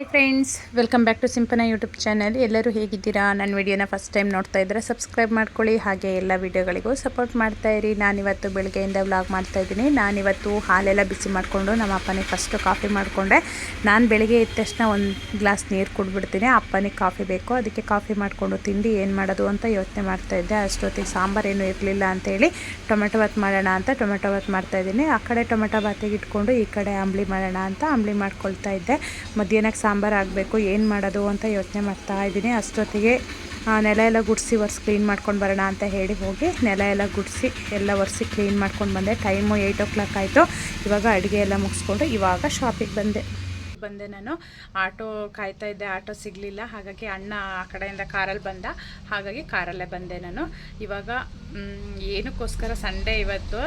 Friends welcome back to ಸಿಂಪನ YouTube channel ಎಲ್ಲರೂ ಹೇಗಿದ್ದೀರಾ? ನನ್ನ ವಿಡಿಯೋನ ಫಸ್ಟ್ ಟೈಮ್ ನೋಡ್ತಾ ಇದ್ದರೆ ಸಬ್ಸ್ಕ್ರೈಬ್ ಮಾಡ್ಕೊಳ್ಳಿ. ಹಾಗೆ ಎಲ್ಲ ವಿಡಿಯೋಗಳಿಗೂ ಸಪೋರ್ಟ್ ಮಾಡ್ತಾ ಇರಿ. ನಾನಿವತ್ತು ಬೆಳಗ್ಗೆಯಿಂದ ವ್ಲಾಗ್ ಮಾಡ್ತಾ ಇದ್ದೀನಿ. ನಾನಿವತ್ತು ಹಾಲೆಲ್ಲ ಬಿಸಿ ಮಾಡಿಕೊಂಡು ನಮ್ಮ ಅಪ್ಪನಿಗೆ ಫಸ್ಟು ಕಾಫಿ ಮಾಡಿಕೊಂಡೆ. ನಾನು ಬೆಳಗ್ಗೆ ಎದ್ದ ತಕ್ಷಣ ಒಂದು ಗ್ಲಾಸ್ ನೀರು ಕುಡ್ಬಿಡ್ತೀನಿ ಅಪ್ಪನಿಗೆ ಕಾಫಿ ಬೇಕು. ಅದಕ್ಕೆ ಕಾಫಿ ಮಾಡಿಕೊಂಡು ತಿಂಡಿ ಏನು ಮಾಡೋದು ಅಂತ ಯೋಚನೆ ಮಾಡ್ತಾ ಇದ್ದೆ. ಅಷ್ಟೊತ್ತಿಗೆ ಸಾಂಬಾರು ಏನೂ ಇರಲಿಲ್ಲ ಅಂತೇಳಿ ಟೊಮೆಟೊ ಬಾತ್ ಮಾಡೋಣ ಅಂತ ಟೊಮೆಟೊ ಬಾತ್ ಮಾಡ್ತಾ ಇದ್ದೀನಿ. ಆ ಕಡೆ ಟೊಮೆಟೊ ಬಾತಿಗೆ ಇಟ್ಕೊಂಡು ಈ ಕಡೆ ಅಂಬ್ಲಿ ಮಾಡೋಣ ಅಂತ ಅಂಬ್ಲಿ ಮಾಡ್ಕೊಳ್ತಾ ಇದ್ದೆ. ಮಧ್ಯಾಹ್ನಕ್ಕೆ ಸಾಂಬಾರು ಆಗಬೇಕು, ಏನು ಮಾಡೋದು ಅಂತ ಯೋಚನೆ ಮಾಡ್ತಾ ಇದ್ದೀನಿ. ಅಷ್ಟೊತ್ತಿಗೆ ನೆಲ ಎಲ್ಲ ಗುಡಿಸಿ ಒರೆಸಿ ಕ್ಲೀನ್ ಮಾಡ್ಕೊಂಡು ಬರೋಣ ಅಂತ ಹೇಳಿ ಹೋಗಿ ನೆಲ ಎಲ್ಲ ಗುಡಿಸಿ ಎಲ್ಲ ಒರೆಸಿ ಕ್ಲೀನ್ ಮಾಡ್ಕೊಂಡು ಬಂದೆ. ಟೈಮು ಏಯ್ಟ್ ಓ ಕ್ಲಾಕ್ ಆಯಿತು. ಇವಾಗ ಅಡುಗೆ ಎಲ್ಲ ಮುಗಿಸ್ಕೊಂಡು ಇವಾಗ ಶಾಪಿಗೆ ಬಂದೆ. ಬಂದೆ ನಾನು. ಆಟೋ ಕಾಯ್ತಾ ಇದ್ದೆ, ಆಟೋ ಸಿಗಲಿಲ್ಲ. ಹಾಗಾಗಿ ಅಣ್ಣ ಆ ಕಡೆಯಿಂದ ಕಾರಲ್ಲಿ ಬಂದ. ಹಾಗಾಗಿ ಕಾರಲ್ಲೇ ಬಂದೆ ನಾನು. ಇವಾಗ ಏನಕ್ಕೋಸ್ಕರ ಸಂಡೇ ಇವತ್ತು,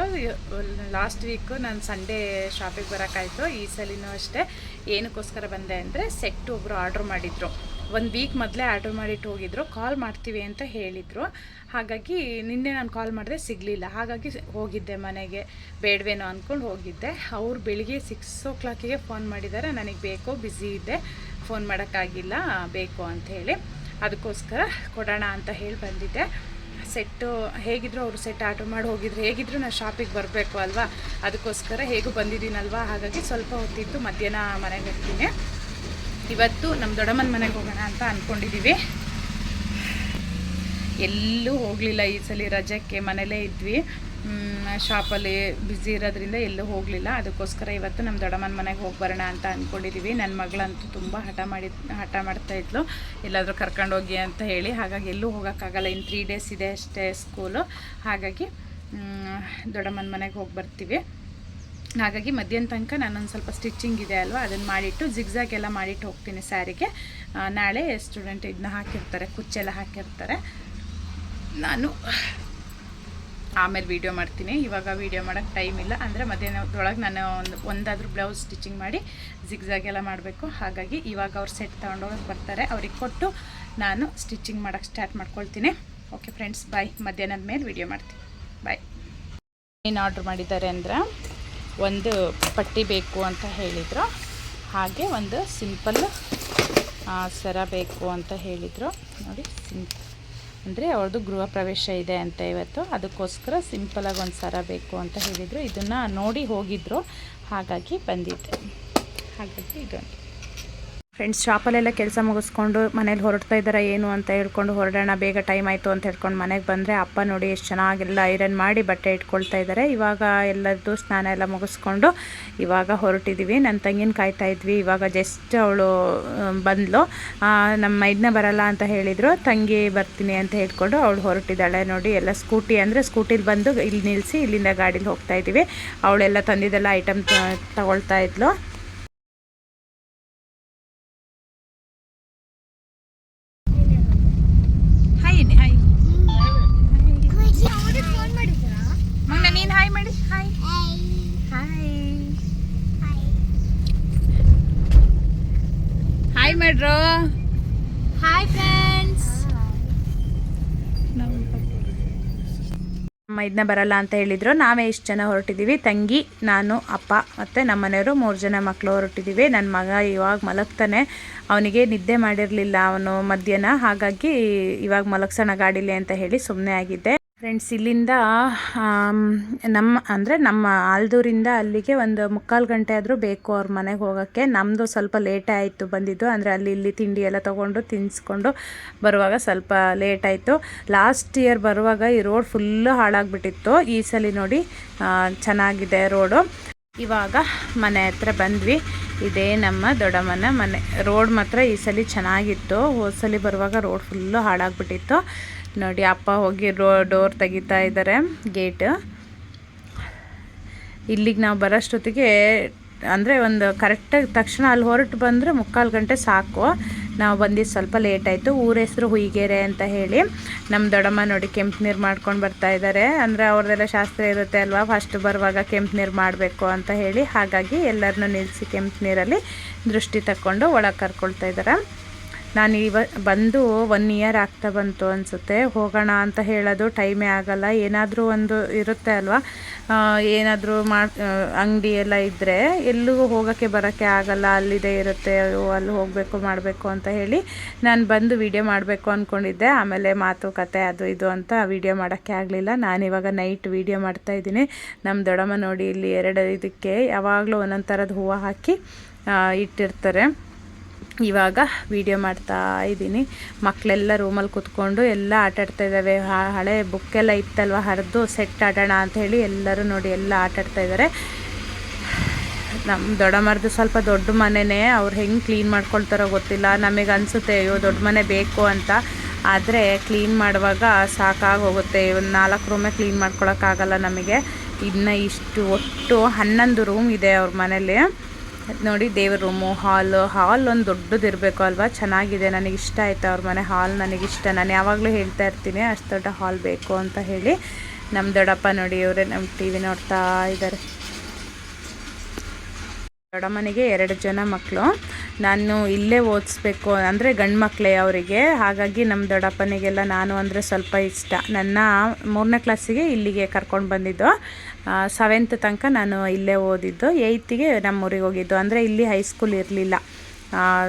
ಲಾಸ್ಟ್ ವೀಕು ನಾನು ಸಂಡೇ ಶಾಪಿಗೆ ಬರೋಕ್ಕಾಯಿತು. ಈ ಸಲಿನೂ ಅಷ್ಟೇ. ಏನಕ್ಕೋಸ್ಕರ ಬಂದೆ ಅಂದರೆ ಸೆಟ್ಟು ಒಬ್ಬರು ಆರ್ಡ್ರ್ ಮಾಡಿದ್ರು. ಒಂದು ವೀಕ್ ಮೊದಲೇ ಆರ್ಡರ್ ಮಾಡಿಟ್ಟು ಹೋಗಿದ್ರು. ಕಾಲ್ ಮಾಡ್ತೀವಿ ಅಂತ ಹೇಳಿದರು. ಹಾಗಾಗಿ ನಿನ್ನೆ ನಾನು ಕಾಲ್ ಮಾಡಿದೆ ಸಿಗಲಿಲ್ಲ. ಹಾಗಾಗಿ ಹೋಗಿದ್ದೆ ಮನೆಗೆ. ಬೇಡವೇನೋ ಅಂದ್ಕೊಂಡು ಹೋಗಿದ್ದೆ. ಅವ್ರು ಬೆಳಿಗ್ಗೆ ಸಿಕ್ಸ್ ಓ ಕ್ಲಾಕಿಗೆ ಫೋನ್ ಮಾಡಿದ್ದಾರೆ ನನಗೆ ಬೇಕು ಬ್ಯುಸಿ ಇದ್ದೆ ಫೋನ್ ಮಾಡೋಕ್ಕಾಗಿಲ್ಲ. ಬೇಕು ಅಂತ ಹೇಳಿ ಅದಕ್ಕೋಸ್ಕರ ಕೊಡೋಣ ಅಂತ ಹೇಳಿ ಬಂದಿದ್ದೆ. ಸೆಟ್ಟು ಹೇಗಿದ್ರು ಅವರು ಸೆಟ್ ಆರ್ಡ್ರ್ ಮಾಡಿ ಹೋಗಿದ್ರು. ಹೇಗಿದ್ರು ನಾನು ಶಾಪಿಗೆ ಬರಬೇಕು ಅಲ್ವಾ? ಅದಕ್ಕೋಸ್ಕರ ಹೇಗೂ ಬಂದಿದ್ದೀನಲ್ವಾ? ಹಾಗಾಗಿ ಸ್ವಲ್ಪ ಹೊತ್ತಿತ್ತು. ಮಧ್ಯಾಹ್ನ ಮನೆಗೆ ಹೋಗ್ತೀನಿ. ಇವತ್ತು ನಮ್ಮ ದೊಡ್ಡಮ್ಮನ ಮನೆಗೆ ಹೋಗೋಣ ಅಂತ ಅಂದ್ಕೊಂಡಿದ್ದೀವಿ ಎಲ್ಲೂ ಹೋಗಲಿಲ್ಲ ಈ ಸಲ ರಜಕ್ಕೆ, ಮನೇಲೇ ಇದ್ವಿ. ಶಾಪಲ್ಲಿ ಬ್ಯುಸಿ ಇರೋದ್ರಿಂದ ಎಲ್ಲೂ ಹೋಗಲಿಲ್ಲ. ಅದಕ್ಕೋಸ್ಕರ ಇವತ್ತು ನಮ್ಮ ದೊಡ್ಡಮ್ಮನ ಮನೆಗೆ ಹೋಗಿ ಬರೋಣ ಅಂತ ಅಂದ್ಕೊಂಡಿದ್ದೀವಿ ನನ್ನ ಮಗಳಂತೂ ತುಂಬ ಹಠ ಮಾಡಿ, ಹಠ ಮಾಡ್ತಾ ಇದ್ಲು. ಎಲ್ಲಾದರೂ ಕರ್ಕೊಂಡೋಗಿ ಅಂತ ಹೇಳಿ, ಹಾಗಾಗಿ ಎಲ್ಲೂ ಹೋಗೋಕ್ಕಾಗಲ್ಲ. ಇನ್ನು ತ್ರೀ ಡೇಸ್ ಇದೆ ಅಷ್ಟೇ ಸ್ಕೂಲು ಹಾಗಾಗಿ ದೊಡ್ಡಮ್ಮನ ಮನೆಗೆ ಹೋಗಿ ಬರ್ತೀವಿ. ಹಾಗಾಗಿ ಮಧ್ಯಾಹ್ನ ತನಕ ನಾನೊಂದು ಸ್ವಲ್ಪ ಸ್ಟಿಚಿಂಗ್ ಇದೆ ಅಲ್ವಾ ಅದನ್ನು ಮಾಡಿಟ್ಟು ಜಿಗ್ಜಾಗ್ ಎಲ್ಲ ಮಾಡಿಟ್ಟು ಹೋಗ್ತೀನಿ ಸ್ಯಾರಿಗೆ ನಾಳೆ ಸ್ಟೂಡೆಂಟ್ ಇದನ್ನ ಹಾಕಿರ್ತಾರೆ, ಕುಚ್ಚೆಲ್ಲ ಹಾಕಿರ್ತಾರೆ. ನಾನು ಆಮೇಲೆ ವೀಡಿಯೋ ಮಾಡ್ತೀನಿ. ಇವಾಗ ವೀಡಿಯೋ ಮಾಡೋಕ್ಕೆ ಟೈಮ್ ಇಲ್ಲ, ಅಂದರೆ ಮಧ್ಯಾಹ್ನದೊಳಗೆ ನಾನು ಒಂದು, ಒಂದಾದರೂ ಬ್ಲೌಸ್ ಸ್ಟಿಚಿಂಗ್ ಮಾಡಿ ಜಿಗ್ಝಾಗ್ ಎಲ್ಲ ಮಾಡಬೇಕು. ಹಾಗಾಗಿ ಇವಾಗ ಅವ್ರು ಸೆಟ್ ತೊಗೊಂಡೋಗಕ್ಕೆ ಬರ್ತಾರೆ. ಅವ್ರಿಗೆ ಕೊಟ್ಟು ನಾನು ಸ್ಟಿಚಿಂಗ್ ಮಾಡೋಕ್ಕೆ ಸ್ಟಾರ್ಟ್ ಮಾಡ್ಕೊಳ್ತೀನಿ. ಓಕೆ ಫ್ರೆಂಡ್ಸ್ ಬಾಯ್ ಮಧ್ಯಾಹ್ನದ ಮೇಲೆ ವೀಡಿಯೋ ಮಾಡ್ತೀನಿ. ಬಾಯ್ ಏನು ಆರ್ಡ್ರ್ ಮಾಡಿದ್ದಾರೆ ಅಂದ್ರೆ ಒಂದು ಪಟ್ಟಿ ಬೇಕು ಅಂತ ಹೇಳಿದರು. ಹಾಗೆ ಒಂದು ಸಿಂಪಲ್ ಸರ ಬೇಕು ಅಂತ ಹೇಳಿದರು. ನೋಡಿ ಸಿಂ ಅಂದರೆ ಅವ್ರದ್ದು ಗೃಹ ಪ್ರವೇಶ ಇದೆ ಅಂತ ಇವತ್ತು. ಅದಕ್ಕೋಸ್ಕರ ಸಿಂಪಲಾಗಿ ಒಂದು ಸರ ಬೇಕು ಅಂತ ಹೇಳಿದರು. ಇದನ್ನು ನೋಡಿ ಹೋಗಿದ್ರು. ಹಾಗಾಗಿ ಬಂದಿದ್ದೆ ಹಾಗಾಗಿ ಇದೊಂದು. ಫ್ರೆಂಡ್ಸ್ ಶಾಪಲ್ಲೆಲ್ಲ ಕೆಲಸ ಮುಗಿಸ್ಕೊಂಡು ಮನೇಲಿ ಹೊರಡ್ತಾ ಇದ್ದಾರೆ ಏನು ಅಂತ ಹೇಳ್ಕೊಂಡು ಹೊರಡೋಣ, ಬೇಗ ಟೈಮ್ ಆಯಿತು ಅಂತ ಹೇಳ್ಕೊಂಡು ಮನೆಗೆ ಬಂದರೆ ಅಪ್ಪ ನೋಡಿ ಎಷ್ಟು ಚೆನ್ನಾಗೆಲ್ಲ ಐರನ್ ಮಾಡಿ ಬಟ್ಟೆ ಇಟ್ಕೊಳ್ತಾ ಇದ್ದಾರೆ ಇವಾಗ ಎಲ್ಲರದ್ದು ಸ್ನಾನ ಎಲ್ಲ ಮುಗಿಸ್ಕೊಂಡು ಇವಾಗ ಹೊರಟಿದ್ದೀವಿ ನನ್ನ ತಂಗಿನ ಕಾಯ್ತಾ ಇದ್ವಿ. ಇವಾಗ ಜಸ್ಟ್ ಅವಳು ಬಂದಳು ನಮ್ಮ ಇದನ್ನ ಬರಲ್ಲ ಅಂತ ಹೇಳಿದರು. ತಂಗಿ ಬರ್ತೀನಿ ಅಂತ ಹೇಳ್ಕೊಂಡು ಅವಳು ಹೊರಟಿದ್ದಾಳೆ ನೋಡಿ. ಎಲ್ಲ ಸ್ಕೂಟಿ ಅಂದರೆ ಸ್ಕೂಟಿಲಿ ಬಂದು ಇಲ್ಲಿ ನಿಲ್ಲಿಸಿ ಇಲ್ಲಿಂದ ಗಾಡೀಲಿ ಹೋಗ್ತಾ ಇದ್ದೀವಿ. ಅವಳೆಲ್ಲ ತಂದಿದ್ದೆಲ್ಲ ಐಟಮ್ ತಗೊಳ್ತಾ ಇದ್ಲು. ಮಾಡ್ರು? ಹಾಯ್ ಫ್ರೆಂಡ್ಸ್ ನಮ್ಮ ಇದನ್ನ ಬರಲ್ಲ ಅಂತ ಹೇಳಿದ್ರು. ನಾವೇ ಇಷ್ಟು ಜನ ಹೊರಟಿದ್ದೀವಿ ತಂಗಿ ನಾನು ಅಪ್ಪ ಮತ್ತು ನಮ್ಮ ಮನೆಯವರು ಮೂರು ಜನ ಮಕ್ಕಳು ಹೊರಟಿದ್ದೀವಿ ನನ್ನ ಮಗ ಇವಾಗ ಮಲಗ್ತಾನೆ. ಅವನಿಗೆ ನಿದ್ದೆ ಮಾಡಿರಲಿಲ್ಲ ಅವನು ಮಧ್ಯಾಹ್ನ. ಹಾಗಾಗಿ ಇವಾಗ ಮಲಗ್ಸೋಣ ಗಾಡೀಲಿ ಅಂತ ಹೇಳಿ ಸುಮ್ಮನೆ ಆಗಿದ್ದೆ. ಫ್ರೆಂಡ್ಸ್ ಇಲ್ಲಿಂದ ನಮ್ಮ, ಅಂದರೆ ನಮ್ಮ ಆಲ್ದೂರಿಂದ ಅಲ್ಲಿಗೆ ಒಂದು ಮುಕ್ಕಾಲು ಗಂಟೆ ಆದರೂ ಬೇಕು ಅವ್ರ ಮನೆಗೆ ಹೋಗೋಕ್ಕೆ. ನಮ್ಮದು ಸ್ವಲ್ಪ ಲೇಟೇ ಆಯಿತು ಬಂದಿದ್ದು. ಅಂದರೆ ಅಲ್ಲಿ ಇಲ್ಲಿ ತಿಂಡಿ ಎಲ್ಲ ತೊಗೊಂಡು ತಿನ್ನಿಸ್ಕೊಂಡು ಬರುವಾಗ ಸ್ವಲ್ಪ ಲೇಟ್ ಆಯಿತು. ಲಾಸ್ಟ್ ಇಯರ್ ಬರುವಾಗ ಈ ರೋಡ್ ಫುಲ್ಲು ಹಾಳಾಗ್ಬಿಟ್ಟಿತ್ತು. ಈ ಸಲ ನೋಡಿ ಚೆನ್ನಾಗಿದೆ ರೋಡು. ಇವಾಗ ಮನೆ ಹತ್ರ ಬಂದ್ವಿ. ಇದೇ ನಮ್ಮ ದೊಡ್ಡಮ್ಮನ ಮನೆ. ರೋಡ್ ಮಾತ್ರ ಈ ಸಲ ಚೆನ್ನಾಗಿತ್ತು. ಹೋದ ಸಲ ಬರುವಾಗ ರೋಡ್ ಫುಲ್ಲು ಹಾಳಾಗ್ಬಿಟ್ಟಿತ್ತು. ನೋಡಿ ಅಪ್ಪ ಹೋಗಿ ರೋ, ಡೋರ್ ತೆಗಿತಾ ಇದ್ದಾರೆ. ಗೇಟ್. ಇಲ್ಲಿಗೆ ನಾವು ಬರೋಷ್ಟೊತ್ತಿಗೆ ಅಂದರೆ ಒಂದು ಕರೆಕ್ಟಾಗಿ ತಕ್ಷಣ ಅಲ್ಲಿ ಹೊರಟು ಬಂದರೆ ಮುಕ್ಕಾಲು ಗಂಟೆ ಸಾಕು. ನಾವು ಬಂದಿದ್ದು ಸ್ವಲ್ಪ ಲೇಟ್ ಆಯಿತು. ಊರ ಹೆಸರು ಹುಯಿಗೆರೆ ಅಂತ ಹೇಳಿ ನಮ್ಮ ದೊಡ್ಡಮ್ಮ ನೋಡಿ ಕೆಂಪು ನೀರು ಮಾಡ್ಕೊಂಡು ಬರ್ತಾ ಇದ್ದಾರೆ ಅಂದರೆ ಅವ್ರದ್ದೆಲ್ಲ ಶಾಸ್ತ್ರ ಇರುತ್ತೆ ಅಲ್ವಾ? ಫಸ್ಟ್ ಬರುವಾಗ ಕೆಂಪು ನೀರು ಮಾಡಬೇಕು ಅಂತ ಹೇಳಿ ಹಾಗಾಗಿ ಎಲ್ಲರನ್ನೂ ನಿಲ್ಲಿಸಿ ಕೆಂಪು ನೀರಲ್ಲಿ ದೃಷ್ಟಿ ತಕ್ಕೊಂಡು ಒಳಗೆ ಕರ್ಕೊಳ್ತಾ ಇದ್ದಾರೆ ನಾನು ಇವ, ಬಂದು ಒನ್ ಇಯರ್ ಆಗ್ತಾ ಬಂತು ಅನಿಸುತ್ತೆ. ಹೋಗೋಣ ಅಂತ ಹೇಳೋದು ಟೈಮೇ ಆಗಲ್ಲ. ಏನಾದರೂ ಒಂದು ಇರುತ್ತೆ ಅಲ್ವಾ? ಏನಾದರೂ ಮಾ ಅಂಗಡಿ ಎಲ್ಲ ಇದ್ದರೆ ಎಲ್ಲಿಗೂ ಹೋಗೋಕ್ಕೆ ಬರೋಕ್ಕೆ ಆಗಲ್ಲ. ಅಲ್ಲಿದೆ ಇರುತ್ತೆ. ಅಲ್ಲಿ ಹೋಗಬೇಕು, ಮಾಡಬೇಕು ಅಂತ ಹೇಳಿ ನಾನು ಬಂದು ವಿಡಿಯೋ ಮಾಡಬೇಕು ಅಂದ್ಕೊಂಡಿದ್ದೆ ಆಮೇಲೆ ಮಾತುಕತೆ ಅದು ಇದು ಅಂತ ವಿಡಿಯೋ ಮಾಡೋಕ್ಕೆ ಆಗಲಿಲ್ಲ. ನಾನು ಇವಾಗ ನೈಟ್ ವಿಡಿಯೋ ಮಾಡ್ತಾಯಿದ್ದೀನಿ ನಮ್ಮ ದೊಡ್ಡಮ್ಮ ನೋಡಿ ಇಲ್ಲಿ ಎರಡು ಇದಕ್ಕೆ ಯಾವಾಗಲೂ ಒಂದೊಂದು ಥರದ ಹೂವು ಹಾಕಿ ಇಟ್ಟಿರ್ತಾರೆ. ಇವಾಗ ವಿಡಿಯೋ ಮಾಡ್ತಾ ಇದ್ದೀನಿ. ಮಕ್ಕಳೆಲ್ಲ ರೂಮಲ್ಲಿ ಕೂತ್ಕೊಂಡು ಎಲ್ಲ ಆಟ ಆಡ್ತಾ ಇದ್ದಾವೆ ಹಳೆ ಬುಕ್ಕೆಲ್ಲ ಇತ್ತಲ್ವ? ಹರಿದು ಸೆಟ್ ಆಡೋಣ ಹೇಳಿ ಎಲ್ಲರೂ ನೋಡಿ ಎಲ್ಲ ಆಟ ಆಡ್ತಾ ಇದ್ದಾರೆ ನಮ್ಮ ದೊಡ್ಡಮ್ಮರ್ದು ಸ್ವಲ್ಪ ದೊಡ್ಡ ಮನೆನೇ. ಅವ್ರು ಹೆಂಗೆ ಕ್ಲೀನ್ ಮಾಡ್ಕೊಳ್ತಾರೋ ಗೊತ್ತಿಲ್ಲ. ನಮಗೆ ಅನಿಸುತ್ತೆ, ಅಯ್ಯೋ, ದೊಡ್ಡ ಮನೆ ಬೇಕು ಅಂತ. ಆದರೆ ಕ್ಲೀನ್ ಮಾಡುವಾಗ ಸಾಕಾಗೋಗುತ್ತೆ. ಒಂದು ನಾಲ್ಕು ರೂಮೇ ಕ್ಲೀನ್ ಮಾಡ್ಕೊಳಕ್ಕಾಗಲ್ಲ ನಮಗೆ. ಇನ್ನು ಇಷ್ಟು ಒಟ್ಟು ಹನ್ನೊಂದು ರೂಮ್ ಇದೆ ಅವ್ರ ಮನೇಲಿ ನೋಡಿ ದೇವ್ರ ರೂಮು ಹಾಲು ಹಾಲ್ ಒಂದು ದೊಡ್ಡದು ಇರಬೇಕು ಅಲ್ವಾ? ಚೆನ್ನಾಗಿದೆ ನನಗೆ ಇಷ್ಟ ಆಯ್ತು ಅವ್ರ ಮನೆ ಹಾಲ್ ನನಗೆ ಇಷ್ಟ ನಾನು ಯಾವಾಗಲೂ ಹೇಳ್ತಾ ಇರ್ತೀನಿ, ಅಷ್ಟು ದೊಡ್ಡ ಹಾಲ್ ಬೇಕು ಅಂತ ಹೇಳಿ. ನಮ್ಮ ದೊಡ್ಡಪ್ಪ ನೋಡಿ ಇವರೇ ನಮ್ಮ ಟಿ ವಿ ನೋಡ್ತಾ ಇದ್ದಾರೆ ಮನೆಗೆ ಎರಡು ಜನ ಮಕ್ಕಳು ನಾನು ಇಲ್ಲೇ ಓದಿಸ್ಬೇಕು ಅಂದರೆ ಗಂಡು ಮಕ್ಕಳೇ ಅವರಿಗೆ. ಹಾಗಾಗಿ ನಮ್ಮ ದೊಡ್ಡಪ್ಪನಿಗೆಲ್ಲ ನಾನು ಅಂದರೆ ಸ್ವಲ್ಪ ಇಷ್ಟ. ನನ್ನ ಮೂರನೇ ಕ್ಲಾಸಿಗೆ ಇಲ್ಲಿಗೆ ಕರ್ಕೊಂಡು ಬಂದಿದ್ದು. ಸೆವೆಂತ್ ತನಕ ನಾನು ಇಲ್ಲೇ ಓದಿದ್ದು. ಏಯ್ತಿಗೆ ನಮ್ಮೂರಿಗೆ ಹೋಗಿದ್ದು. ಅಂದರೆ ಇಲ್ಲಿ ಹೈಸ್ಕೂಲ್ ಇರಲಿಲ್ಲ.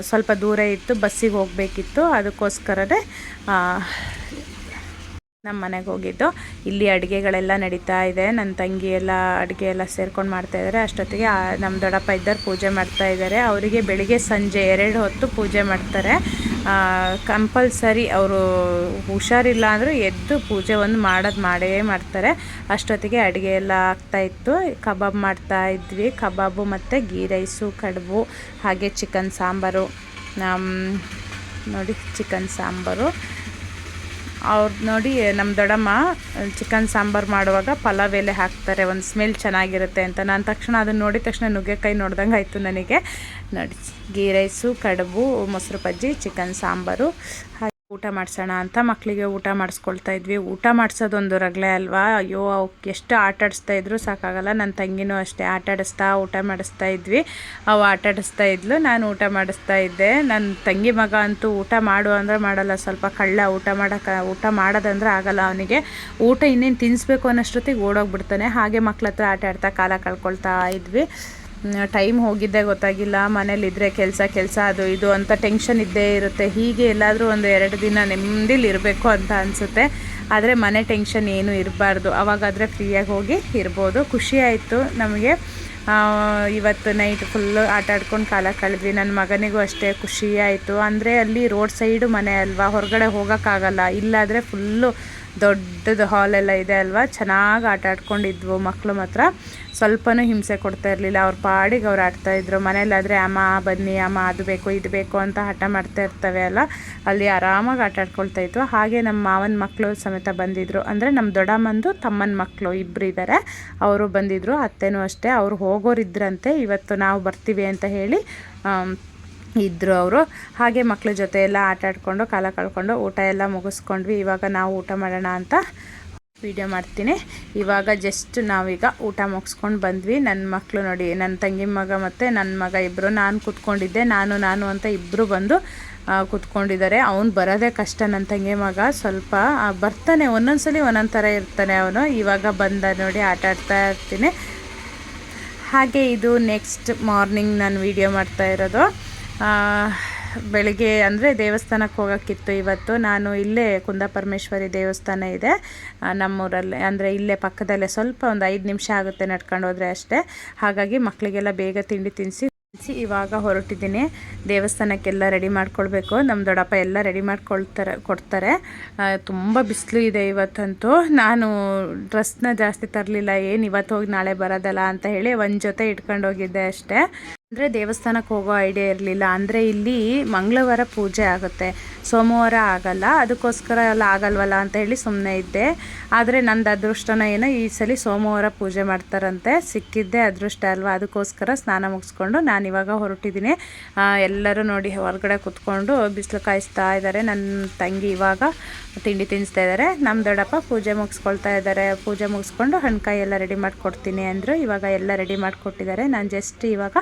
ಸ್ವಲ್ಪ ದೂರ ಇತ್ತು, ಬಸ್ಸಿಗೆ ಹೋಗಬೇಕಿತ್ತು. ಅದಕ್ಕೋಸ್ಕರನೇ ನಮ್ಮ ಮನೆಗೆ ಹೋಗಿದ್ದು. ಇಲ್ಲಿ ಅಡುಗೆಗಳೆಲ್ಲ ನಡೀತಾ ಇದೆ. ನನ್ನ ತಂಗಿ ಎಲ್ಲ ಅಡುಗೆ ಎಲ್ಲ ಸೇರ್ಕೊಂಡು ಮಾಡ್ತಾ ಇದ್ದಾರೆ ಅಷ್ಟೊತ್ತಿಗೆ ನಮ್ಮ ದೊಡ್ಡಪ್ಪ ಇದ್ದಾರೆ ಪೂಜೆ ಮಾಡ್ತಾ ಇದ್ದಾರೆ ಅವರಿಗೆ ಬೆಳಿಗ್ಗೆ ಸಂಜೆ ಎರಡು ಹೊತ್ತು ಪೂಜೆ ಮಾಡ್ತಾರೆ. ಕಂಪಲ್ಸರಿ ಅವರು ಹುಷಾರಿಲ್ಲ ಅಂದರೂ ಎದ್ದು ಪೂಜೆ ಒಂದು ಮಾಡೋದು ಮಾಡೇ ಮಾಡ್ತಾರೆ. ಅಷ್ಟೊತ್ತಿಗೆ ಅಡುಗೆ ಎಲ್ಲ ಆಗ್ತಾ ಇತ್ತು. ಕಬಾಬ್ ಮಾಡ್ತಾ ಇದ್ವಿ. ಕಬಾಬು ಮತ್ತು ಗೀ ರೈಸು, ಕಡುಬು, ಹಾಗೆ ಚಿಕನ್ ಸಾಂಬಾರು. ನೋಡಿ ಚಿಕನ್ ಸಾಂಬಾರು. ಅವ್ರು ನೋಡಿ ನಮ್ಮ ದೊಡ್ಡಮ್ಮ ಚಿಕನ್ ಸಾಂಬಾರು ಮಾಡುವಾಗ ಪಲಾವ್ ಎಲೆ ಹಾಕ್ತಾರೆ, ಒಂದು ಸ್ಮೆಲ್ ಚೆನ್ನಾಗಿರುತ್ತೆ ಅಂತ. ನಾನು ತಕ್ಷಣ ಅದನ್ನು ನೋಡಿದ ತಕ್ಷಣ ನುಗ್ಗೆಕಾಯಿ ನೋಡ್ದಂಗೆ ಆಯಿತು ನನಗೆ. ನೋಡಿ, ಗೀ ರೈಸು, ಕಡುಬು, ಮೊಸರು ಬಜ್ಜಿ ಚಿಕನ್ ಸಾಂಬಾರು. ಊಟ ಮಾಡಿಸೋಣ ಅಂತ ಮಕ್ಕಳಿಗೆ ಊಟ ಮಾಡಿಸ್ಕೊಳ್ತಾ ಇದ್ವಿ. ಊಟ ಮಾಡಿಸೋದೊಂದು ರಗಳೆ ಅಲ್ವಾ? ಅಯ್ಯೋ ಅವಕ್ಕೆ ಎಷ್ಟು ಆಟ ಆಡಿಸ್ತಾ ಇದ್ರು ಸಾಕಾಗಲ್ಲ. ನನ್ನ ತಂಗಿನೂ ಅಷ್ಟೇ ಆಟ ಆಡಿಸ್ತಾ, ಊಟ ಮಾಡಿಸ್ತಾ ಇದ್ವಿ. ಅವು ಆಟ ಆಡಿಸ್ತಾ ಇದ್ಲು, ನಾನು ಊಟ ಮಾಡಿಸ್ತಾ ಇದ್ದೆ. ನನ್ನ ತಂಗಿ ಮಗ ಅಂತೂ ಊಟ ಮಾಡು ಅಂದರೆ ಮಾಡಲ್ಲ. ಸ್ವಲ್ಪ ಕಳ್ಳ ಊಟ ಮಾಡೋಕೆ, ಊಟ ಮಾಡೋದಂದ್ರೆ ಆಗಲ್ಲ ಅವನಿಗೆ. ಊಟ ಇನ್ನೇನು ತಿನ್ನಿಸ್ಬೇಕು ಅನ್ನೋಷ್ಟೊತ್ತಿಗೆ ಓಡೋಗ್ಬಿಡ್ತಾನೆ. ಹಾಗೆ ಮಕ್ಳ ಹತ್ರ ಆಟ ಆಡ್ತಾ ಕಾಲ ಕಳ್ಕೊಳ್ತಾ ಇದ್ವಿ. ಟೈಮ್ ಹೋಗಿದ್ದೆ ಗೊತ್ತಾಗಿಲ್ಲ ಮನೇಲಿದ್ದರೆ ಕೆಲಸ ಕೆಲಸ, ಅದು ಇದು ಅಂತ ಟೆನ್ಷನ್ ಇದ್ದೇ ಇರುತ್ತೆ. ಹೀಗೆ ಎಲ್ಲಾದರೂ ಒಂದು ಎರಡು ದಿನ ಇರಬೇಕು ಅಂತ ಅನಿಸುತ್ತೆ. ಆದರೆ ಮನೆ ಟೆನ್ಷನ್ ಏನೂ ಇರಬಾರ್ದು. ಅವಾಗಾದರೆ ಫ್ರೀಯಾಗಿ ಹೋಗಿ ಇರ್ಬೋದು. ಖುಷಿ ಆಯಿತು ನಮಗೆ. ಇವತ್ತು ನೈಟ್ ಫುಲ್ಲು ಆಟ ಆಡ್ಕೊಂಡು ಕಾಲ ಕಳೆದ್ವಿ. ನನ್ನ ಮಗನಿಗೂ ಅಷ್ಟೇ ಖುಷಿಯಾಯಿತು ಅಂದರೆ ಅಲ್ಲಿ ರೋಡ್ ಸೈಡು ಮನೆ ಅಲ್ವಾ? ಹೊರಗಡೆ ಹೋಗೋಕ್ಕಾಗಲ್ಲ. ಇಲ್ಲಾದರೆ ಫುಲ್ಲು ದೊಡ್ಡದು ಎಲ್ಲ ಇದೆ ಅಲ್ವಾ? ಚೆನ್ನಾಗಿ ಆಟ ಆಡ್ಕೊಂಡಿದ್ವು ಮಕ್ಕಳು ಮಾತ್ರ. ಸ್ವಲ್ಪನೂ ಹಿಂಸೆ ಕೊಡ್ತಾ ಇರಲಿಲ್ಲ. ಅವ್ರ ಪಾಡಿಗೆ ಅವ್ರು ಆಡ್ತಾಯಿದ್ರು ಮನೇಲಾದರೆ ಅಮ್ಮ, ಬನ್ನಿ, ಅಮ್ಮ, ಅದು ಬೇಕು, ಇದು ಬೇಕು ಅಂತ ಹಠ ಮಾಡ್ತಾ ಇರ್ತವೆ ಅಲ್ಲ ಅಲ್ಲಿ ಆರಾಮಾಗಿ ಆಟ ಆಡ್ಕೊಳ್ತಾ ಇದ್ವು. ಹಾಗೆ ನಮ್ಮ ಮಾವನ ಮಕ್ಕಳು ಸಮೇತ ಬಂದಿದ್ದರು ಅಂದರೆ ನಮ್ಮ ದೊಡ್ಡಮ್ಮಂದು ತಮ್ಮನ ಮಕ್ಕಳು ಇಬ್ಬರು ಇದ್ದಾರೆ ಅವರು ಬಂದಿದ್ದರು ಅತ್ತೆನೂ ಅಷ್ಟೇ. ಅವ್ರು ಹೋಗೋರಿದ್ರಂತೆ. ಇವತ್ತು ನಾವು ಬರ್ತೀವಿ ಅಂತ ಹೇಳಿ ಇದ್ದರು ಅವರು. ಹಾಗೆ ಮಕ್ಕಳ ಜೊತೆ ಎಲ್ಲ ಆಟ ಆಡಿಕೊಂಡು, ಕಾಲ ಕಳ್ಕೊಂಡು, ಊಟ ಎಲ್ಲ ಮುಗಿಸ್ಕೊಂಡ್ವಿ. ಇವಾಗ ನಾವು ಊಟ ಮಾಡೋಣ ಅಂತ ವಿಡಿಯೋ ಮಾಡ್ತೀನಿ. ಇವಾಗ ಜಸ್ಟ್ ನಾವೀಗ ಊಟ ಮುಗಿಸ್ಕೊಂಡು ಬಂದ್ವಿ. ನನ್ನ ಮಕ್ಕಳು ನೋಡಿ ನನ್ನ ತಂಗಿ ಮಗ ಮತ್ತು ನನ್ನ ಮಗ ಇಬ್ಬರು ನಾನು ಕೂತ್ಕೊಂಡಿದ್ದೆ, ನಾನು ನಾನು ಅಂತ ಇಬ್ಬರು ಬಂದು ಕುತ್ಕೊಂಡಿದ್ದಾರೆ. ಅವನು ಬರೋದೇ ಕಷ್ಟ. ನನ್ನ ತಂಗಿ ಮಗ ಸ್ವಲ್ಪ ಬರ್ತಾನೆ. ಒಂದೊಂದು ಒಂದೊಂದ್ಸಲಿ ಒಂದೊಂದು ಥರ ಇರ್ತಾನೆ ಅವನು. ಇವಾಗ ಬಂದ ನೋಡಿ ಆಟ ಆಡ್ತಾ ಇರ್ತೀನಿ. ಹಾಗೆ ಇದು ನೆಕ್ಸ್ಟ್ ಮಾರ್ನಿಂಗ್ ನಾನು ವಿಡಿಯೋ ಮಾಡ್ತಾ ಇರೋದು. ಬೆಳಿಗ್ಗೆ ಅಂದರೆ ದೇವಸ್ಥಾನಕ್ಕೆ ಹೋಗೋಕ್ಕಿತ್ತು ಇವತ್ತು. ನಾನು ಇಲ್ಲೇ ಕುಂದಪರಮೇಶ್ವರಿ ದೇವಸ್ಥಾನ ಇದೆ. ನಮ್ಮೂರಲ್ಲಿ, ಅಂದರೆ ಇಲ್ಲೇ ಪಕ್ಕದಲ್ಲೇ ಸ್ವಲ್ಪ ಒಂದು ಐದು ನಿಮಿಷ ಆಗುತ್ತೆ ನಡ್ಕೊಂಡು ಹೋದರೆ ಅಷ್ಟೇ. ಹಾಗಾಗಿ ಮಕ್ಕಳಿಗೆಲ್ಲ ಬೇಗ ತಿಂಡಿ ತಿನ್ನಿಸಿ ತಿನ್ನಿಸಿ ಇವಾಗ ಹೊರಟಿದ್ದೀನಿ. ದೇವಸ್ಥಾನಕ್ಕೆಲ್ಲ ರೆಡಿ ಮಾಡ್ಕೊಳ್ಬೇಕು. ನಮ್ಮ ದೊಡ್ಡಪ್ಪ ಎಲ್ಲ ರೆಡಿ ಮಾಡ್ಕೊಳ್ತಾರೆ, ಕೊಡ್ತಾರೆ. ತುಂಬ ಬಿಸಿಲು ಇದೆ ಇವತ್ತಂತೂ. ನಾನು ಡ್ರೆಸ್ನ ಜಾಸ್ತಿ ತರಲಿಲ್ಲ. ಏನು ಇವತ್ತು ಹೋಗಿ ನಾಳೆ ಬರೋದಲ್ಲ ಅಂತ ಹೇಳಿ ಒಂದು ಜೊತೆ ಇಟ್ಕೊಂಡು ಹೋಗಿದ್ದೆ ಅಷ್ಟೇ. ಅಂದರೆ ದೇವಸ್ಥಾನಕ್ಕೆ ಹೋಗೋ ಐಡಿಯಾ ಇರಲಿಲ್ಲ. ಅಂದರೆ ಇಲ್ಲಿ ಮಂಗಳವಾರ ಪೂಜೆ ಆಗುತ್ತೆ. ಸೋಮವಾರ ಆಗಲ್ಲ. ಅದಕ್ಕೋಸ್ಕರ ಎಲ್ಲ ಆಗಲ್ವಲ್ಲ ಅಂತ ಹೇಳಿ ಸುಮ್ಮನೆ ಇದ್ದೆ. ಆದರೆ ನಂದು ಅದೃಷ್ಟನ ಏನೋ ಈ ಸಲ ಸೋಮವಾರ ಪೂಜೆ ಮಾಡ್ತಾರಂತೆ. ಸಿಕ್ಕಿದ್ದೆ ಅದೃಷ್ಟ ಅಲ್ವಾ? ಅದಕ್ಕೋಸ್ಕರ ಸ್ನಾನ ಮುಗಿಸ್ಕೊಂಡು ನಾನು ಇವಾಗ ಹೊರಟಿದ್ದೀನಿ ಎಲ್ಲರೂ ನೋಡಿ ಹೊರಗಡೆ ಕುತ್ಕೊಂಡು ಬಿಸಿಲು ಕಾಯಿಸ್ತಾ ಇದ್ದಾರೆ ನನ್ನ ತಂಗಿ ಇವಾಗ ತಿಂಡಿ ತಿನ್ನಿಸ್ತಾ ಇದ್ದಾರೆ ನಮ್ಮ ದೊಡ್ಡಪ್ಪ ಪೂಜೆ ಮುಗಿಸ್ಕೊಳ್ತಾ ಇದ್ದಾರೆ ಪೂಜೆ ಮುಗಿಸ್ಕೊಂಡು ಹಣ್ಕಾಯಿ ಎಲ್ಲ ರೆಡಿ ಮಾಡಿಕೊಡ್ತೀನಿ ಅಂದರು. ಇವಾಗ ಎಲ್ಲ ರೆಡಿ ಮಾಡಿಕೊಟ್ಟಿದ್ದಾರೆ. ನಾನು ಜಸ್ಟ್ ಇವಾಗ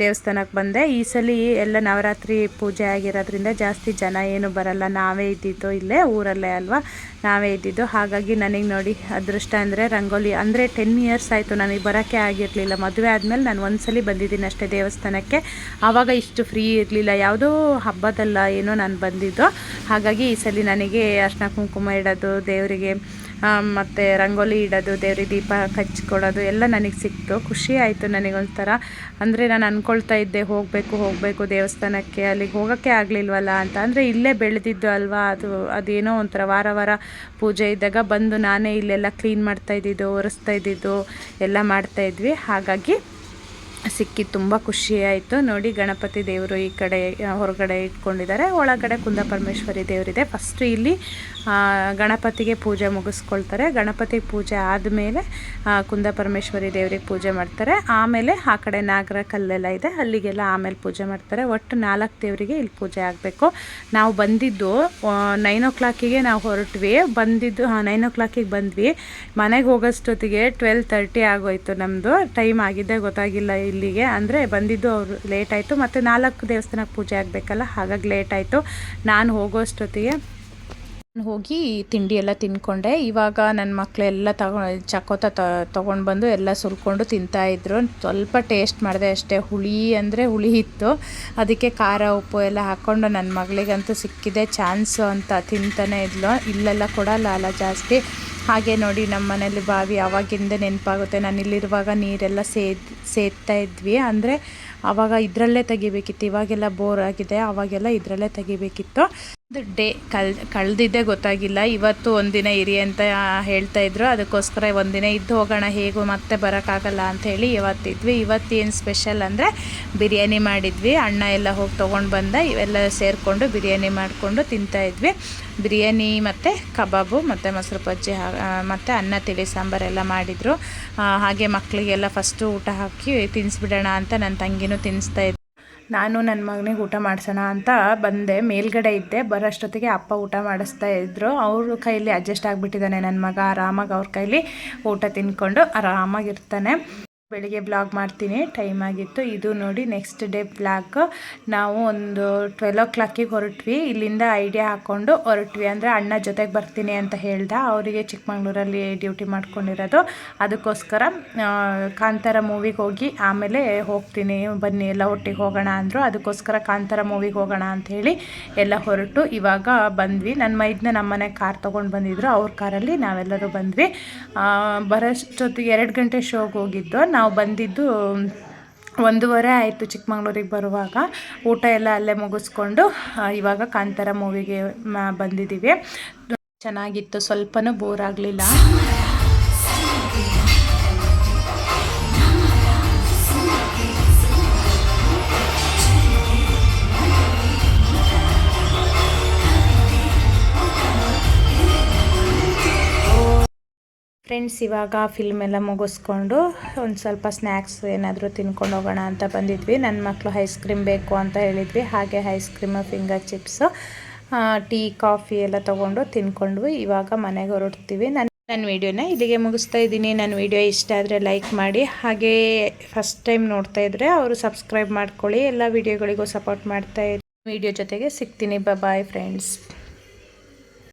ದೇವಸ್ಥಾನಕ್ಕೆ ಬಂದೆ. ಈ ಸಲ ಎಲ್ಲ ನವರಾತ್ರಿ ಪೂಜೆ ಆಗಿರೋದ್ರಿಂದ ಜಾಸ್ತಿ ಜನ ಏನು ಬರಲ್ಲ. ನಾವೇ ಇದ್ದಿದ್ದು ಇಲ್ಲೇ, ಊರಲ್ಲೇ ಅಲ್ವಾ? ನಾವೇ ಇದ್ದಿದ್ದು. ಹಾಗಾಗಿ ನನಗೆ ನೋಡಿ ಅದೃಷ್ಟ ಅಂದರೆ ರಂಗೋಲಿ. ಅಂದರೆ ಟೆನ್ ಇಯರ್ಸ್ ಆಯಿತು ನನಗೆ ಬರೋಕ್ಕೆ ಆಗಿರಲಿಲ್ಲ. ಮದುವೆ ಆದಮೇಲೆ ನಾನು ಒಂದ್ಸಲಿ ಬಂದಿದ್ದೀನಿ ಅಷ್ಟೇ ದೇವಸ್ಥಾನಕ್ಕೆ. ಆವಾಗ ಇಷ್ಟು ಫ್ರೀ ಇರಲಿಲ್ಲ. ಯಾವುದೋ ಹಬ್ಬದಲ್ಲ ಏನೋ ನಾನು ಬಂದಿದ್ದು. ಹಾಗಾಗಿ ಈ ಸಲ ನನಗೆ ಅರ್ಶನ ಕುಂಕುಮ ಇಡೋದು, ದೇವರಿಗೆ ಮತ್ತು ರಂಗೋಲಿ ಇಡೋದು, ದೇವ್ರಿಗೆ ದೀಪ ಹಚ್ಕೊಡೋದು ಎಲ್ಲ ನನಗೆ ಸಿಕ್ತು. ಖುಷಿ ಆಯಿತು ನನಗೊಂಥರ ಅಂದರೆ ನಾನು ಅಂದ್ಕೊಳ್ತಾ ಇದ್ದೆ, ಹೋಗಬೇಕು ಹೋಗಬೇಕು ದೇವಸ್ಥಾನಕ್ಕೆ. ಅಲ್ಲಿಗೆ ಹೋಗೋಕ್ಕೆ ಆಗಲಿಲ್ವಲ್ಲ ಅಂತ. ಅಂದರೆ ಇಲ್ಲೇ ಬೆಳೆದಿದ್ದು ಅಲ್ವಾ? ಅದು, ಅದೇನೋ ಒಂಥರ ವಾರ ವಾರ ಪೂಜೆ ಇದ್ದಾಗ ಬಂದು ನಾನೇ ಇಲ್ಲೆಲ್ಲ ಕ್ಲೀನ್ ಮಾಡ್ತಾ ಇದ್ದಿದ್ದು, ಒರೆಸ್ತಾ ಇದ್ದಿದ್ದು, ಎಲ್ಲ ಮಾಡ್ತಾಯಿದ್ವಿ ಹಾಗಾಗಿ ಸಿಕ್ಕಿ ತುಂಬ ಖುಷಿ ಆಯಿತು. ನೋಡಿ ಗಣಪತಿ ದೇವರು ಈ ಕಡೆ ಹೊರಗಡೆ ಇಟ್ಕೊಂಡಿದ್ದಾರೆ. ಒಳಗಡೆ ಕುಂದ ಪರಮೇಶ್ವರಿ ದೇವರಿದೆ. ಫಸ್ಟು ಇಲ್ಲಿ ಗಣಪತಿಗೆ ಪೂಜೆ ಮುಗಿಸ್ಕೊಳ್ತಾರೆ. ಗಣಪತಿ ಪೂಜೆ ಆದಮೇಲೆ ಕುಂದ ಪರಮೇಶ್ವರಿ ದೇವರಿಗೆ ಪೂಜೆ ಮಾಡ್ತಾರೆ. ಆಮೇಲೆ ಆ ಕಡೆ ನಾಗರ ಕಲ್ಲೆಲ್ಲ ಇದೆ. ಅಲ್ಲಿಗೆಲ್ಲ ಆಮೇಲೆ ಪೂಜೆ ಮಾಡ್ತಾರೆ. ಒಟ್ಟು ನಾಲ್ಕು ದೇವರಿಗೆ ಇಲ್ಲಿ ಪೂಜೆ ಆಗಬೇಕು. ನಾವು ಬಂದಿದ್ದು ನೈನ್ ಓ ಕ್ಲಾಕಿಗೆ ನಾವು ಹೊರಟ್ವಿ. ಬಂದಿದ್ದು ನೈನ್ ಓ ಕ್ಲಾಕಿಗೆ ಬಂದ್ವಿ. ಮನೆಗೆ ಹೋಗೋಷ್ಟೊತ್ತಿಗೆ ಟ್ವೆಲ್ ತರ್ಟಿ ಆಗೋಯ್ತು ನಮ್ಮದು ಟೈಮ್ ಆಗಿದ್ದೇ ಗೊತ್ತಾಗಿಲ್ಲ ಇಲ್ಲಿಗೆ. ಅಂದರೆ ಬಂದಿದ್ದು ಅವರು ಲೇಟ್ ಆಯಿತು. ಮತ್ತು ನಾಲ್ಕು ದೇವಸ್ಥಾನಕ್ಕೆ ಪೂಜೆ ಆಗಬೇಕಲ್ಲ, ಹಾಗಾಗಿ ಲೇಟ್ ಆಯಿತು. ನಾನು ಹೋಗೋಷ್ಟೊತ್ತಿಗೆ ಹೋಗಿ ತಿಂಡಿ ಎಲ್ಲ ತಿನ್ಕೊಂಡೆ. ಇವಾಗ ನನ್ನ ಮಕ್ಕಳೆಲ್ಲ ತಗೊ ಚಕೋತ ತೊಗೊಂಡು ಬಂದು ಎಲ್ಲ ಸುಲ್ಕೊಂಡು ತಿಂತಾಯಿದ್ರು ಸ್ವಲ್ಪ ಟೇಸ್ಟ್ ಮಾಡಿದೆ ಅಷ್ಟೇ. ಹುಳಿ ಅಂದರೆ ಹುಳಿ ಇತ್ತು. ಅದಕ್ಕೆ ಖಾರ, ಉಪ್ಪು ಎಲ್ಲ ಹಾಕ್ಕೊಂಡು ನನ್ನ ಮಗಳಿಗಂತೂ ಸಿಕ್ಕಿದೆ. ಚಾನ್ಸು ಅಂತ ತಿಂತಾನೆ ಇದ್ಲು. ಇಲ್ಲೆಲ್ಲ ಕೊಡಲ್ಲ ಅಲ್ಲ ಜಾಸ್ತಿ. ಹಾಗೆ ನೋಡಿ ನಮ್ಮ ಮನೇಲಿ ಬಾವಿ ಆವಾಗಿಂದ ನೆನಪಾಗುತ್ತೆ. ನಾನು ಇಲ್ಲಿರುವಾಗ ನೀರೆಲ್ಲ ಸೇದ್, ಸೇದ್ತಾ ಇದ್ವಿ. ಅಂದರೆ ಆವಾಗ ಇದರಲ್ಲೇ ತೆಗಿಬೇಕಿತ್ತು. ಇವಾಗೆಲ್ಲ ಬೋರ್ ಆಗಿದೆ. ಆವಾಗೆಲ್ಲ ಇದರಲ್ಲೇ ತೆಗಿಬೇಕಿತ್ತು. ಡೇ ಕಲ್, ಕಳೆದಿದ್ದೇ ಗೊತ್ತಾಗಿಲ್ಲ. ಇವತ್ತು ಒಂದಿನ ಇರಿ ಅಂತ ಹೇಳ್ತಾ ಇದ್ರು. ಅದಕ್ಕೋಸ್ಕರ ಒಂದಿನ ಇದ್ದು ಹೋಗೋಣ, ಹೇಗೂ ಮತ್ತೆ ಬರೋಕ್ಕಾಗಲ್ಲ ಅಂತ ಹೇಳಿ ಇವತ್ತಿದ್ವಿ. ಇವತ್ತೇನು ಸ್ಪೆಷಲ್ ಅಂದರೆ ಬಿರಿಯಾನಿ ಮಾಡಿದ್ವಿ. ಅಣ್ಣ ಎಲ್ಲ ಹೋಗಿ ತೊಗೊಂಡು ಬಂದ, ಇವೆಲ್ಲ ಸೇರಿಕೊಂಡು ಬಿರಿಯಾನಿ ಮಾಡಿಕೊಂಡು ತಿಂತಾಯಿದ್ವಿ ಬಿರಿಯಾನಿ ಮತ್ತು ಕಬಾಬು ಮತ್ತು ಮೊಸರು ಬಜ್ಜಿ ಮತ್ತು ಅನ್ನ, ತಿಳಿ ಸಾಂಬಾರೆಲ್ಲ ಮಾಡಿದರು. ಹಾಗೆ ಮಕ್ಕಳಿಗೆಲ್ಲ ಫಸ್ಟು ಊಟ ಹಾಕಿ ತಿನ್ನಿಸ್ಬಿಡೋಣ ಅಂತ ನನ್ನ ತಂಗಿನೂ ತಿನ್ನಿಸ್ತಾ ನಾನು ನನ್ನ ಮಗನಿಗೆ ಊಟ ಮಾಡಿಸೋಣ ಅಂತ ಬಂದೆ. ಮೇಲ್ಗಡೆ ಇದ್ದೆ. ಬರೋಷ್ಟೊತ್ತಿಗೆ ಅಪ್ಪ ಊಟ ಮಾಡಿಸ್ತಾ ಇದ್ದರು ಅವ್ರ ಕೈಲಿ ಅಡ್ಜಸ್ಟ್ ಆಗಿಬಿಟ್ಟಿದ್ದಾನೆ ನನ್ನ ಮಗ. ಆರಾಮಾಗಿ ಅವ್ರ ಕೈಲಿ ಊಟ ತಿನ್ಕೊಂಡು ಆರಾಮಾಗಿರ್ತಾನೆ ಬೆಳಿಗ್ಗೆ ಬ್ಲಾಗ್ ಮಾಡ್ತೀನಿ ಟೈಮ್ ಆಗಿತ್ತು. ಇದು ನೋಡಿ ನೆಕ್ಸ್ಟ್ ಡೇ ಬ್ಲಾಗ್ ನಾವು ಒಂದು ಟ್ವೆಲ್ ಓ ಕ್ಲಾಕಿಗೆ ಹೊರಟ್ವಿ. ಇಲ್ಲಿಂದ ಐಡಿಯಾ ಹಾಕ್ಕೊಂಡು ಹೊರಟ್ವಿ. ಅಂದರೆ ಅಣ್ಣ ಜೊತೆಗೆ ಬರ್ತೀನಿ ಅಂತ ಹೇಳ್ದ. ಅವರಿಗೆ ಚಿಕ್ಕಮಂಗ್ಳೂರಲ್ಲಿ ಡ್ಯೂಟಿ ಮಾಡ್ಕೊಂಡಿರೋದು. ಅದಕ್ಕೋಸ್ಕರ ಕಾಂತಾರ ಮೂವಿಗೆ ಹೋಗಿ ಆಮೇಲೆ ಹೋಗ್ತೀನಿ. ಬನ್ನಿ, ಎಲ್ಲ ಒಟ್ಟಿಗೆ ಹೋಗೋಣ ಅಂದರು. ಅದಕ್ಕೋಸ್ಕರ ಕಾಂತಾರ ಮೂವಿಗೆ ಹೋಗೋಣ ಅಂತ ಹೇಳಿ ಎಲ್ಲ ಹೊರಟು. ಇವಾಗ ಬಂದ್ವಿ. ನನ್ನ ಮೈದನ್ನ ನಮ್ಮ ಮನೆಗೆ ಕಾರ್ ತೊಗೊಂಡು ಬಂದಿದ್ರು. ಅವ್ರ ಕಾರಲ್ಲಿ ನಾವೆಲ್ಲರೂ ಬಂದ್ವಿ. ಬರೋಷ್ಟೊತ್ತಿಗೆ ಎರಡು ಗಂಟೆ ಶೋಗೆ ಹೋಗಿದ್ದು. ನಾವು ಬಂದಿದ್ದು, ಒಂದೂವರೆ ಆಯಿತು ಚಿಕ್ಕಮಂಗ್ಳೂರಿಗೆ ಬರುವಾಗ. ಊಟ ಎಲ್ಲ ಅಲ್ಲೇ ಮುಗಿಸ್ಕೊಂಡು ಇವಾಗ ಕಾಂತಾರ ಮೂವಿಗೆ ಬಂದಿದ್ದೀವಿ. ಚೆನ್ನಾಗಿತ್ತು. ಸ್ವಲ್ಪನೂ ಬೋರ್ ಆಗಲಿಲ್ಲ. ಫ್ರೆಂಡ್ಸ್ ಇವಾಗ ಫಿಲ್ಮ್ ಎಲ್ಲ ಮುಗಿಸ್ಕೊಂಡು ಒಂದು ಸ್ವಲ್ಪ ಸ್ನ್ಯಾಕ್ಸ್ ಏನಾದರೂ ತಿನ್ಕೊಂಡು ಹೋಗೋಣ ಅಂತ ಬಂದಿದ್ವಿ. ನನ್ನ ಮಕ್ಕಳು ಐಸ್ ಕ್ರೀಮ್ ಬೇಕು ಅಂತ ಹೇಳಿದ್ವಿ. ಹಾಗೆ ice cream finger chips tea coffee ಎಲ್ಲ ತೊಗೊಂಡು ತಿನ್ಕೊಂಡ್ವಿ. ಇವಾಗ ಮನೆಗೆ ಹೊರಡ್ತೀವಿ. ನನ್ನ ನನ್ನ ವೀಡಿಯೋನ ಇಲ್ಲಿಗೆ ಮುಗಿಸ್ತಾ ಇದ್ದೀನಿ. ನನ್ನ ವೀಡಿಯೋ ಇಷ್ಟ ಆದರೆ ಲೈಕ್ ಮಾಡಿ. ಹಾಗೆ ಫಸ್ಟ್ ಟೈಮ್ ನೋಡ್ತಾ ಇದ್ದರೆ ಅವರು ಸಬ್ಸ್ಕ್ರೈಬ್ ಮಾಡ್ಕೊಳ್ಳಿ. ಎಲ್ಲ ವೀಡಿಯೋಗಳಿಗೂ ಸಪೋರ್ಟ್ ಮಾಡ್ತಾ ಇರಿ. ವೀಡಿಯೋ ಜೊತೆಗೆ ಸಿಗ್ತೀನಿ. Bye friends